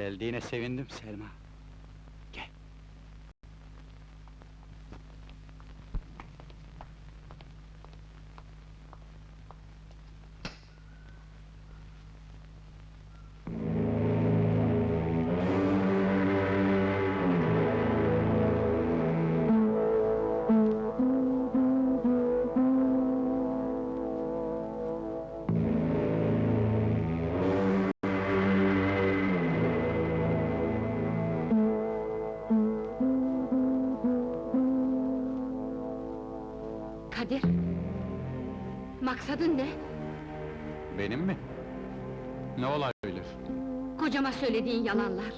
Geldiğine sevindim Selma. Kadir! Maksadın ne? Benim mi? Ne olabilir? Kocama söylediğin yalanlar,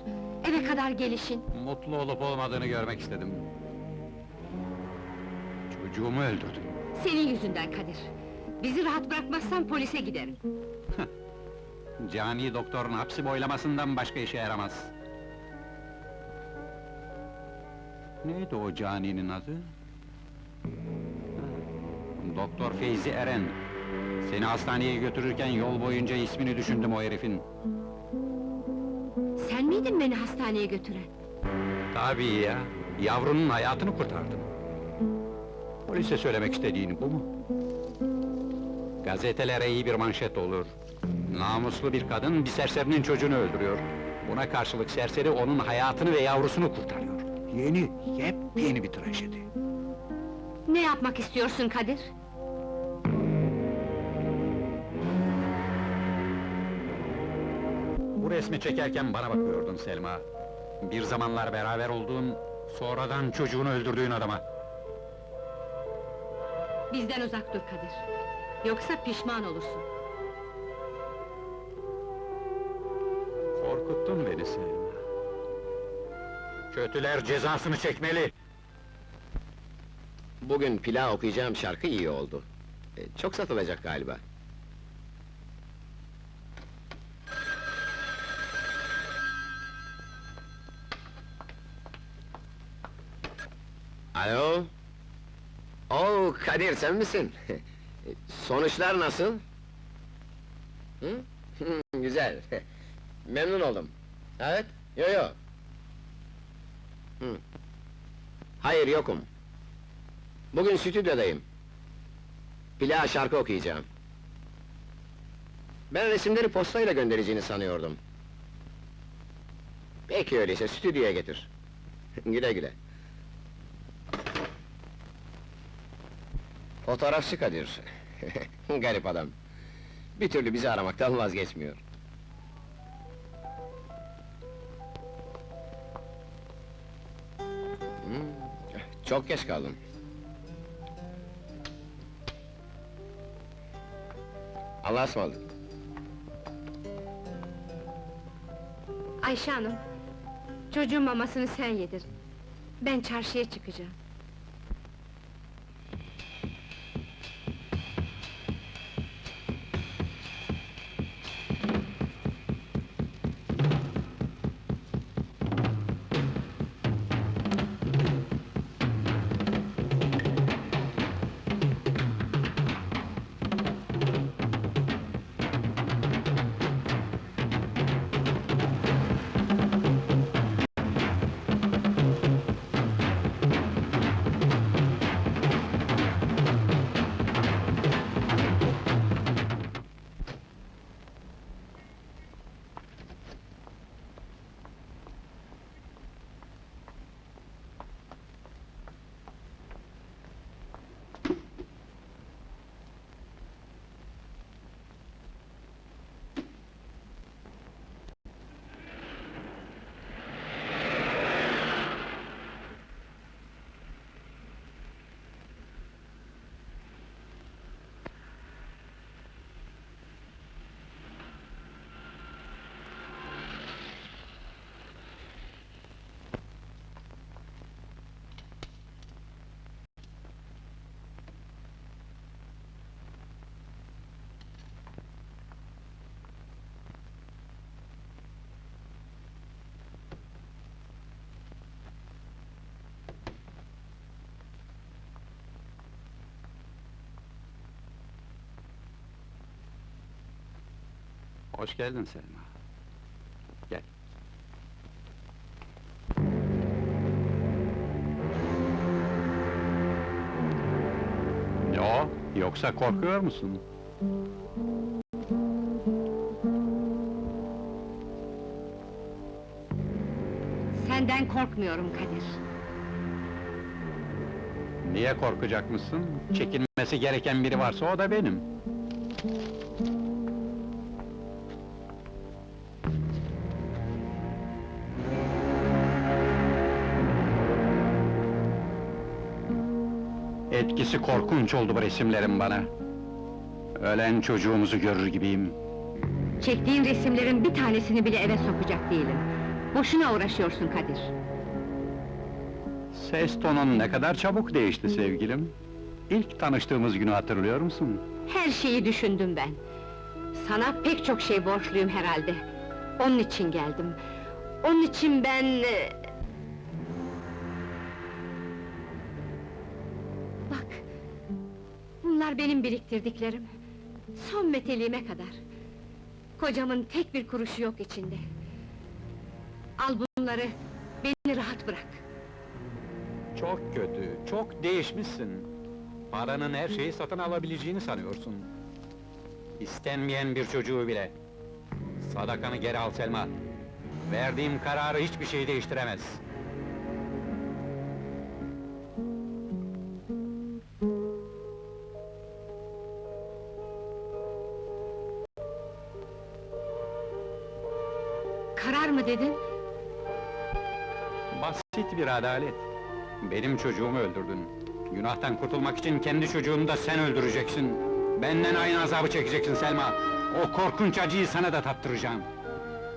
eve kadar gelişin. Mutlu olup olmadığını görmek istedim. Çocuğumu öldürdün. Senin yüzünden Kadir. Bizi rahat bırakmazsan polise giderim. Cani doktorun hapsi boylamasından başka işe yaramaz. Neydi o caninin adı? Doktor Feyzi Eren. Seni hastaneye götürürken yol boyunca ismini düşündüm o herifin. Sen miydin beni hastaneye götüren? Tabii ya, yavrunun hayatını kurtardım. Polise söylemek istediğin bu mu? Gazetelere iyi bir manşet olur. Namuslu bir kadın bir serserinin çocuğunu öldürüyor. Buna karşılık serseri onun hayatını ve yavrusunu kurtarıyor. Yeni, yepyeni bir trajedi. Ne yapmak istiyorsun Kadir? Resmi çekerken bana bakıyordun Selma. Bir zamanlar beraber olduğun, sonradan çocuğunu öldürdüğün adama. Bizden uzak dur Kadir. Yoksa pişman olursun. Korkuttun beni Selma. Kötüler cezasını çekmeli. Bugün Pila okuyacağım şarkı iyi oldu. E, çok satılacak galiba. Alo? Oo Kadir sen misin? Sonuçlar nasıl? Hı? Güzel. Memnun oldum. Evet? Yo yo. Hayır yokum. Bugün stüdyodayım. Pila şarkı okuyacağım. Ben resimleri postayla göndereceğini sanıyordum. Peki öyleyse stüdyoya getir. güle güle. Fotoğrafçı Kadir. Garip adam. Bir türlü bizi aramaktan vazgeçmiyor. Hmm, çok geç kaldım. Allah'a ısmarladık. Ayşe Hanım, çocuğun mamasını sen yedir. Ben çarşıya çıkacağım. Hoş geldin Selma. Gel. Ne? Yoksa korkuyor musun? Senden korkmuyorum Kadir. Niye korkacakmışsın? Çekinmesi gereken biri varsa o da benim. Etkisi korkunç oldu bu resimlerin bana. Ölen çocuğumuzu görür gibiyim. Çektiğin resimlerin bir tanesini bile eve sokacak değilim. Boşuna uğraşıyorsun Kadir. Ses tonun ne kadar çabuk değişti sevgilim. İlk tanıştığımız günü hatırlıyor musun? Her şeyi düşündüm ben. Sana pek çok şey borçluyum herhalde. Onun için geldim. Onun için ben... Bunlar benim biriktirdiklerim. Son meteliğime kadar. Kocamın tek bir kuruşu yok içinde. Al bunları, beni rahat bırak. Çok kötü, çok değişmişsin. Paranın her şeyi satın alabileceğini sanıyorsun. İstenmeyen bir çocuğu bile. Sadakanı geri al Selma. Verdiğim kararı hiçbir şey değiştiremez. Karar mı dedin? Basit bir adalet. Benim çocuğumu öldürdün. Günahtan kurtulmak için kendi çocuğunu da sen öldüreceksin. Benden aynı azabı çekeceksin Selma. O korkunç acıyı sana da tattıracağım.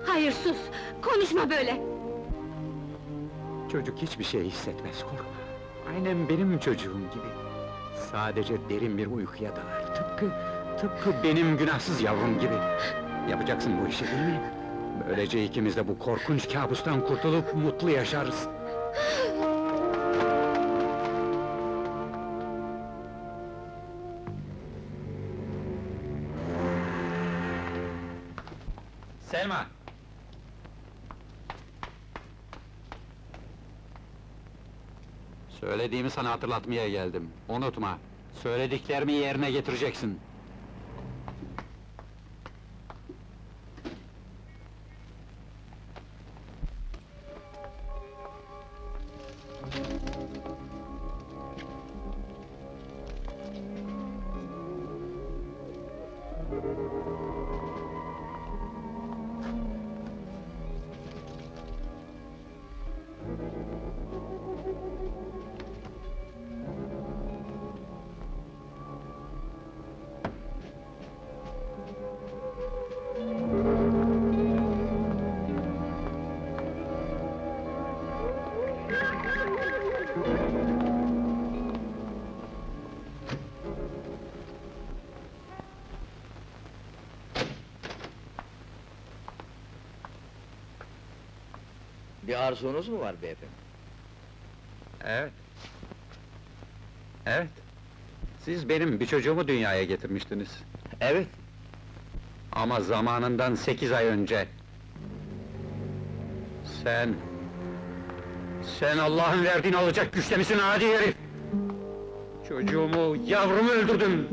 Hayır sus! Konuşma böyle! Çocuk hiçbir şey hissetmez, korkma. Aynen benim çocuğum gibi. Sadece derin bir uykuya dalar, tıpkı... tıpkı benim günahsız yavrum gibi. Yapacaksın bu işi değil mi? Böylece ikimiz de bu korkunç kabustan kurtulup mutlu yaşarız. Selma! Söylediğimi sana hatırlatmaya geldim. Unutma. Söylediklerimi yerine getireceksin. Bir arzunuz mu var beyefendi? Evet. Evet. Siz benim bir çocuğumu dünyaya getirmiştiniz. Evet. Ama zamanından sekiz ay önce... Sen... Sen Allah'ın verdiğini alacak güçte misin adi herif? Çocuğumu, yavrumu öldürdün!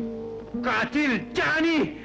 Katil, cani!